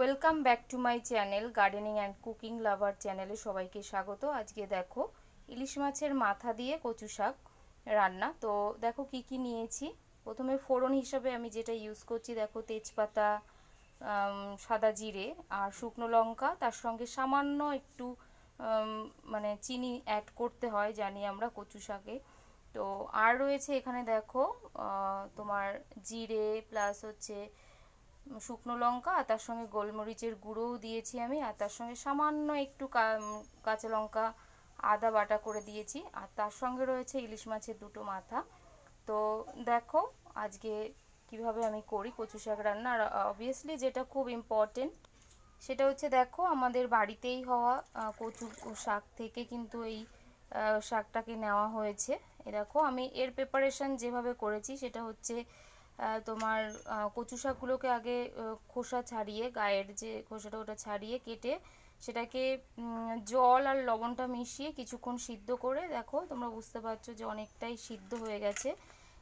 Welcome back to my channel gardening and cooking lover চ্যানেলে সবাইকে স্বাগত। আজকে দেখো ইলিশ মাছের মাথা দিয়ে কচু শাক রান্না। তো দেখো কি কি নিয়েছি। প্রথমে ফোড়ন হিসাবে আমি যেটা ইউজ করছি, দেখো তেজপাতা সাদা জিরে আর শুকনো লঙ্কা। তার সঙ্গে সামান্য একটু মানে চিনি অ্যাড করতে হয় জানি আমরা কচু শাকে। তো আর রয়েছে এখানে দেখো তোমার জিরে প্লাস হচ্ছে শুকনো লঙ্কা আর তার সঙ্গে গোলমরিচের গুঁড়োও দিয়েছি আমি। আর তার সঙ্গে সামান্য একটু কাঁচা লঙ্কা আদা বাটা করে দিয়েছি। আর তার সঙ্গে রয়েছে ইলিশ মাছের দুটো মাথা। তো দেখো আজকে কীভাবে আমি করি কচু শাক রান্না। আর অবভিয়াসলি যেটা খুব ইম্পর্টেন্ট সেটা হচ্ছে দেখো আমাদের বাড়িতেই হওয়া কচু শাক থেকে কিন্তু এই শাকটাকে নেওয়া হয়েছে। এ দেখো আমি এর প্রিপারেশন যেভাবে করেছি সেটা হচ্ছে তোমার কচু শাকগুলোকে আগে খোসা ছাড়িয়ে, গায়ের যে খোসাটা ওটা ছাড়িয়ে কেটে সেটাকে জল আর লবণটা মিশিয়ে কিছুক্ষণ সিদ্ধ করে দেখো, তোমরা বুঝতে পারছ যে অনেকটাই সিদ্ধ হয়ে গেছে।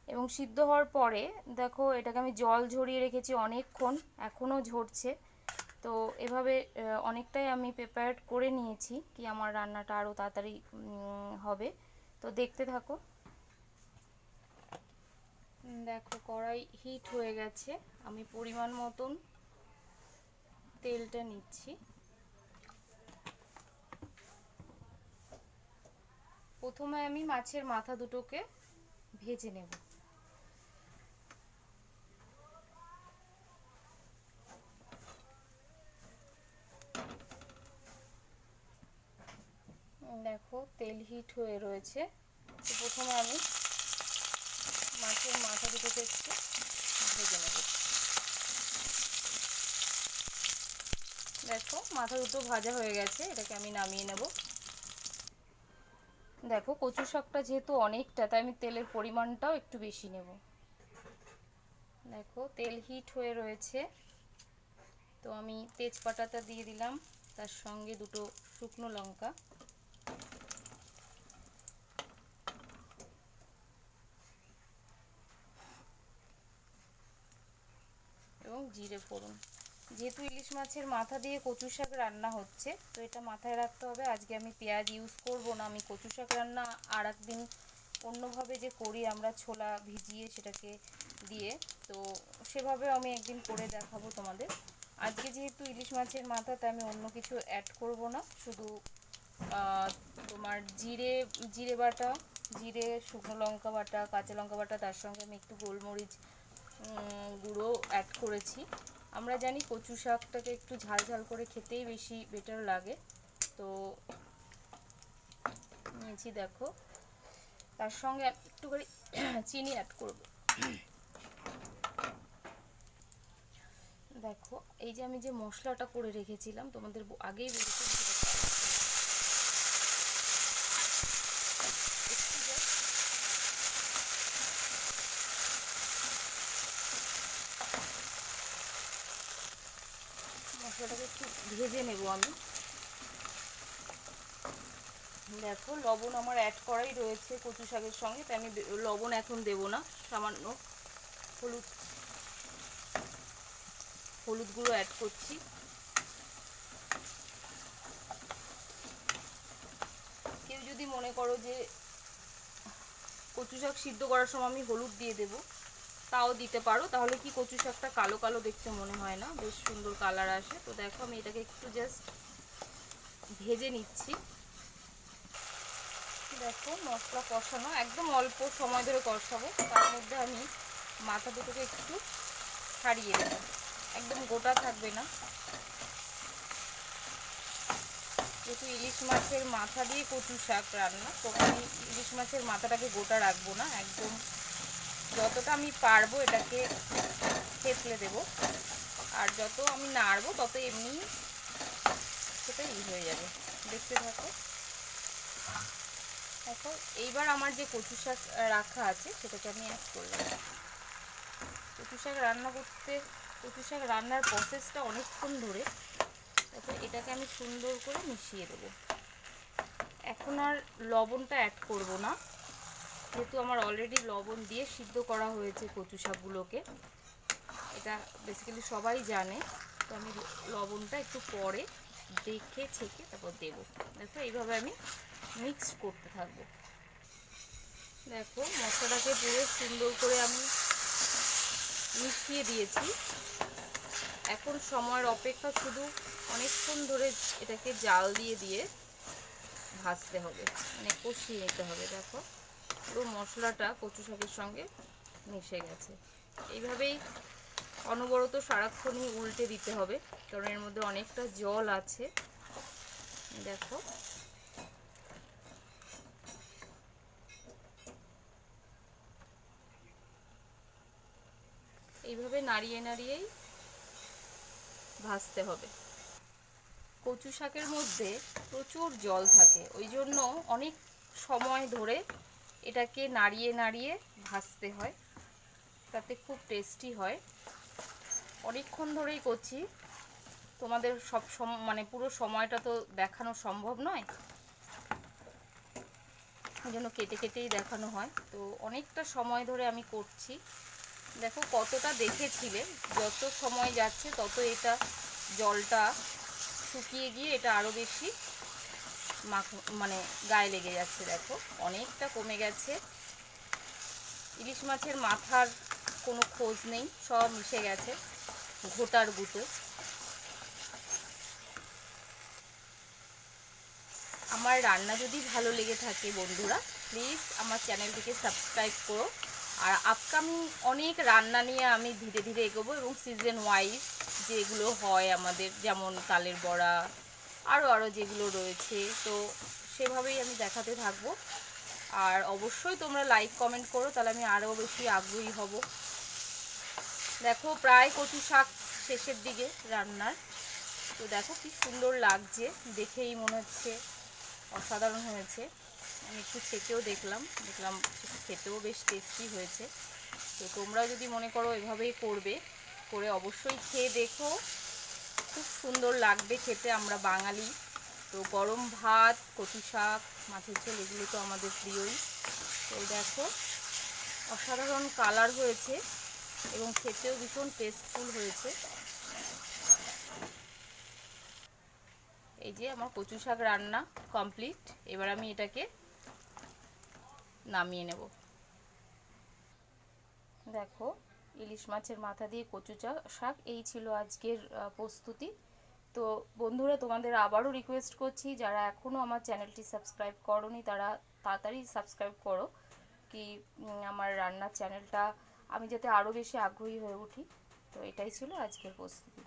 এবং সিদ্ধ হওয়ার পরে দেখো, এটাকে আমি জল ঝরিয়ে রেখেছি অনেকক্ষণ, এখনও ঝরছে। তো এভাবে অনেকটাই আমি প্রিপেয়ার করে নিয়েছি কি আমার রান্নাটা আরও তাড়াতাড়ি হবে। তো দেখতে থাকো। দেখো, কড়াই হিট হয়ে গেছে। আমি পরিমাণ মতন তেলটা নিচ্ছি। প্রথমে আমি মাছের মাথা দুটোকে ভেজে নেব। দেখো, তেল হিট হয়ে রয়েছে। প্রথমে আমি মাছের মাথা দুটোকে একটু ভেজে নেব। দেখো, মাথা দুটো ভাজা হয়ে গেছে, এটাকে আমি নামিয়ে নেব। দেখো, কচু শাকটা যেহেতু অনেকটা, তাই আমি তেলের পরিমাণটাও একটু বেশি নেব। দেখো, তেল হিট হয়ে রয়েছে। তো আমি তেজপাতাটা দিয়ে দিলাম, তার সঙ্গে দুটো শুকনো লঙ্কা। এবং জিরে ফোড়ন। যেহেতু ইলিশ মাছের মাথা দিয়ে কচু শাক রান্না হচ্ছে, তো এটা মাথায় রাখতে হবে, আজকে আমি পেঁয়াজ ইউজ করব না, আমি কচু শাক রান্না আর একদিন অন্যভাবে যে করি আমরা ছোলা ভিজিয়ে সেটাকে দিয়ে, তো সেভাবে আমি একদিন করে দেখাবো তোমাদের। আজকে যেহেতু ইলিশ মাছের মাথা, তাই আমি অন্য কিছু অ্যাড করব না, শুধু তোমার জিরে জিরে বাটা, জিরে শুকনো লঙ্কা বাটা, কাঁচা লঙ্কা বাটা, তার সঙ্গে আমি একটু গোলমরিচ গুঁড়ো অ্যাড করেছি। আমরা জানি কচু শাকটাকে একটু ঝাল ঝাল করে খেতেই বেশি বেটার লাগে। তো নিয়েছি দেখো। তার সঙ্গে একটু করে চিনি অ্যাড করব। দেখো, এই যে আমি যে মশলাটা করে রেখেছিলাম, তোমাদের আগেই বলেছি যে সেটা একটু just মশলাটাকে একটু ভেজে নেব আমি। দেখো, লবণ আমার অ্যাড করাই রয়েছে কচু শাকের সঙ্গে, তাই আমি লবণ এখন দেব না, সামান্য হলুদ হলুদ গুঁড়ো অ্যাড করছি। কেউ যদি মনে করো যে কচু শাক সিদ্ধ করার সময় আমি হলুদ দিয়ে দেব তাও দিতে পারো। তাহলে কি কচু শাকটা কালো কালো দেখতে মনে হয় না? বেশ সুন্দর কালার আসে। তো দেখো, আমি এটাকে একটু জাস্ট ভেজে নিচ্ছি। দেখো, মশলা কষানো, একদম অল্প সময় ধরে কষাবো। তার মধ্যে আমি মাথা দুটোকে একটু ছাড়িয়ে দেবো একদম গোটা থাকবে না। যেহেতু ইলিশ মাছের মাথা দিয়ে কচু শাক রান্না, তো আমি ইলিশ মাছের মাথাটাকে গোটা রাখব না। একদম যতটা আমি পারব এটাকে থেতলে দেব। আর যত আমি নাড়বো, তত এমনি সেটা ই হয়ে যাবে। দেখতে থাকো। দেখো এইবার আমার যে কচু শাক রাখা আছে, সেটাকে আমি অ্যাড করলাম কচু শাক রান্না করতে, কচু শাক রান্নার প্রসেসটা অনেকক্ষণ ধরে, তারপর এটাকে আমি সুন্দর করে মিশিয়ে দেবো। এখন আর লবণটা অ্যাড করব না। যেহেতু আমার অলরেডি লবণ দিয়ে সিদ্ধ করা হয়েছে কচু শাকগুলোকে, এটা বেসিক্যালি সবাই জানে, তো আমি লবণটা একটু পরে দেখে ছেঁকে তারপর দেবো। দেখো, এইভাবে আমি মিক্স করতে থাকব। দেখো, মশলাটাকে পুরো সুন্দর করে আমি মিশিয়ে দিয়েছি। এখন সময়ের অপেক্ষা শুধু অনেকক্ষণ ধরে এটাকে জাল দিয়ে দিয়ে ভাজতে হবে মানে কষিয়ে নিতে হবে, দেখো। পুরো মশলাটা কচু শাকের সঙ্গে মিশে গেছে। এইভাবেই অনবরত সারাক্ষণই উল্টে দিতে হবে, কারণ এর মধ্যে অনেকটা জল আছে। দেখো। এইভাবে নাড়িয়ে নাড়িয়েই ভাজতে হবে। কচু শাকের মধ্যে প্রচুর জল থাকে, ওই জন্য অনেক সময় ধরে এটাকে নাড়িয়ে নাড়িয়ে ভাজতে হয়। তাতে খুব টেস্টি হয়। অনেকক্ষণ ধরেই করছি। তোমাদের সব সম মানে পুরো সময়টা তো দেখানো সম্ভব নয়। ওই জন্য কেটে কেটেই দেখানো হয়। তো অনেকটা সময় ধরে আমি করছি। দেখো কতটা দেখেছিলে। যত সময় যাচ্ছে তত এটা জলটা শুকিয়ে গিয়ে এটা আরও বেশি মাখ মানে গায়ে লেগে যাচ্ছে, দেখো। অনেকটা কমে গেছে। ইলিশ মাছের মাথার কোনো খোঁজ নেই, সব মিশে গেছে, ঘোটার গুঁতো। আমার রান্না যদি ভালো লেগে থাকে, বন্ধুরা প্লিজ আমার চ্যানেলটিকে সাবস্ক্রাইব করো। আর আপকামিং অনেক রান্না নিয়ে আমি ধীরে ধীরে এগোবো, এবং সিজন ওয়াইজ যেগুলো হয় আমাদের, যেমন তালের বড়া আরও আরও যেগুলো রয়েছে। তো সেভাবেই আমি দেখাতে থাকব। আর অবশ্যই তোমরা লাইক কমেন্ট করো, তাহলে আমি আরও বেশি আগ্রহী হব। দেখো, প্রায় কচু শাক শেষের দিকে রান্নার। তো দেখো কি সুন্দর লাগছে, দেখেই মনে হচ্ছে অসাধারণ হয়েছে। আমি একটু ছেঁকেও দেখলাম দেখলাম খেতেও বেশ টেস্টি হয়েছে। তো তোমরাও যদি মনে করো এভাবেই করবে, করে অবশ্যই খেয়ে দেখো। খুব সুন্দর লাগবে খেতে, আমরা বাঙালি। তো গরম ভাত, কচু শাক, মাছের ঝোল, এগুলো তো আমাদের প্রিয়ই। তো দেখো, অসাধারণ কালার হয়েছে এবং খেতেও ভীষণ টেস্টফুল হয়েছে। এই যে আমার কচু শাক রান্না কমপ্লিট এবার আমি এটাকে নামিয়ে নেব। দেখো ইলিশ মাছের মাথা দিয়ে কচু শাক, এই ছিল আজকের প্রস্তুতি। তো বন্ধুরা, তোমাদের আবারও রিকোয়েস্ট করছি, যারা এখনও আমার চ্যানেলটি সাবস্ক্রাইব করনি, তারা তাড়াতাড়ি সাবস্ক্রাইব করো, কি আমার রান্নার চ্যানেলটা আমি যাতে আরও বেশি আগ্রহী হয়ে উঠি। তো এটাই ছিল আজকের প্রস্তুতি।